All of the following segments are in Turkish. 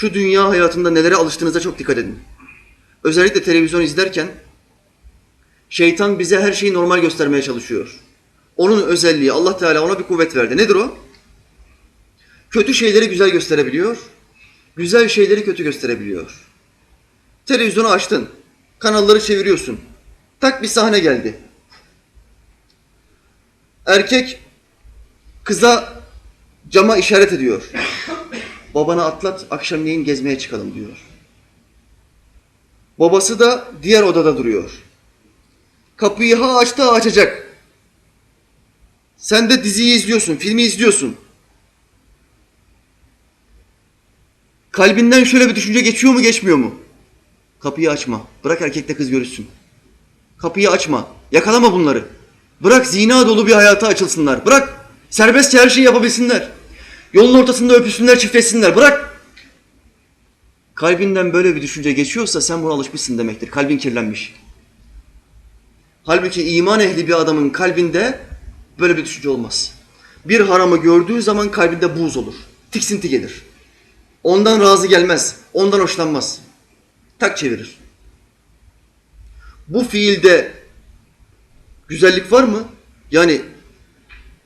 Şu dünya hayatında nelere alıştığınıza çok dikkat edin. Özellikle televizyon izlerken şeytan bize her şeyi normal göstermeye çalışıyor. Onun özelliği Allah Teala ona bir kuvvet verdi. Nedir o? Kötü şeyleri güzel gösterebiliyor. Güzel şeyleri kötü gösterebiliyor. Televizyonu açtın. Kanalları çeviriyorsun. Tak bir sahne geldi. Erkek kıza cama işaret ediyor. Babana atlat, akşamleyin gezmeye çıkalım diyor. Babası da diğer odada duruyor. Kapıyı ha açtı açacak. Sen de diziyi izliyorsun, filmi izliyorsun. Kalbinden şöyle bir düşünce geçiyor mu geçmiyor mu? Kapıyı açma. Bırak erkekle kız görüşsün. Kapıyı açma. Yakalama bunları. Bırak zina dolu bir hayata açılsınlar. Bırak serbestçe her şeyi yapabilsinler. Yolun ortasında öpüşsünler, çiftleşsinler. Bırak. Kalbinden böyle bir düşünce geçiyorsa sen buna alışmışsın demektir. Kalbin kirlenmiş. Halbuki iman ehli bir adamın kalbinde böyle bir düşünce olmaz. Bir haramı gördüğü zaman kalbinde buz olur. Tiksinti gelir. Ondan razı gelmez. Ondan hoşlanmaz. Tak çevirir. Bu fiilde güzellik var mı? Yani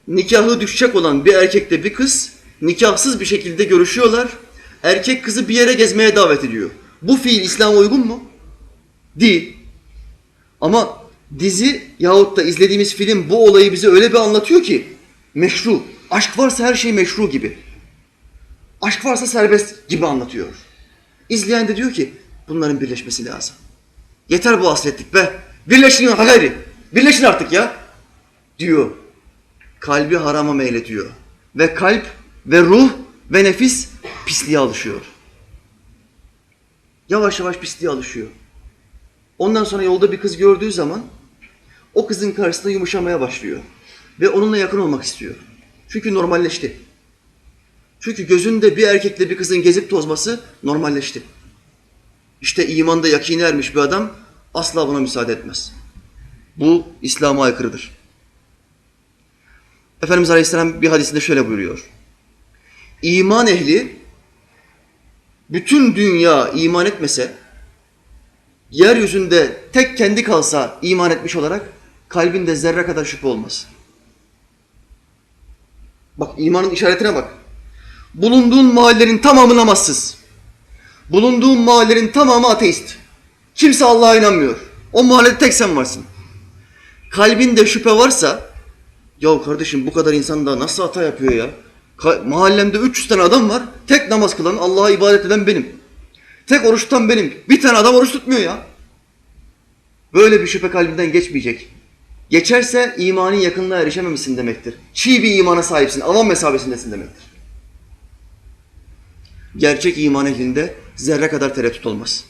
nikahı düşecek olan bir erkekle bir kız nikahsız bir şekilde görüşüyorlar. Erkek kızı bir yere gezmeye davet ediyor. Bu fiil İslam'a uygun mu? Değil. Ama dizi yahut da izlediğimiz film bu olayı bize öyle bir anlatıyor ki meşru. Aşk varsa her şey meşru gibi. Aşk varsa serbest gibi anlatıyor. İzleyen de diyor ki bunların birleşmesi lazım. Yeter bu hasretlik be. Birleşin gayri. Birleşin artık ya. Diyor. Kalbi harama meyletiyor. Ve kalp ve ruh ve nefis pisliğe alışıyor. Yavaş yavaş pisliğe alışıyor. Ondan sonra yolda bir kız gördüğü zaman o kızın karşısında yumuşamaya başlıyor. Ve onunla yakın olmak istiyor. Çünkü normalleşti. Çünkü gözünde bir erkekle bir kızın gezip tozması normalleşti. İşte imanda yakine ermiş bir adam asla buna müsaade etmez. Bu İslam'a aykırıdır. Efendimiz Aleyhisselam bir hadisinde şöyle buyuruyor. İman ehli bütün dünya iman etmese, yeryüzünde tek kendi kalsa iman etmiş olarak kalbinde zerre kadar şüphe olmaz. Bak imanın işaretine bak. Bulunduğun mahallenin tamamı namazsız. Bulunduğun mahallenin tamamı ateist. Kimse Allah'a inanmıyor. O mahallede tek sen varsın. Kalbinde şüphe varsa, ya kardeşim bu kadar insan da nasıl hata yapıyor ya? Mahallemde 300 tane adam var. Tek namaz kılan, Allah'a ibadet eden benim. Tek oruç tutan benim. Bir tane adam oruç tutmuyor ya. Böyle bir şüphe kalbinden geçmeyecek. Geçerse imanın yakınlığa erişememişsin demektir. Çiğ bir imana sahipsin, avam mesabesindesin demektir. Gerçek iman ehlinde zerre kadar tereddüt olmaz.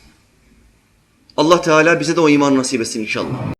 Allah Teala bize de o imanı nasip etsin inşallah.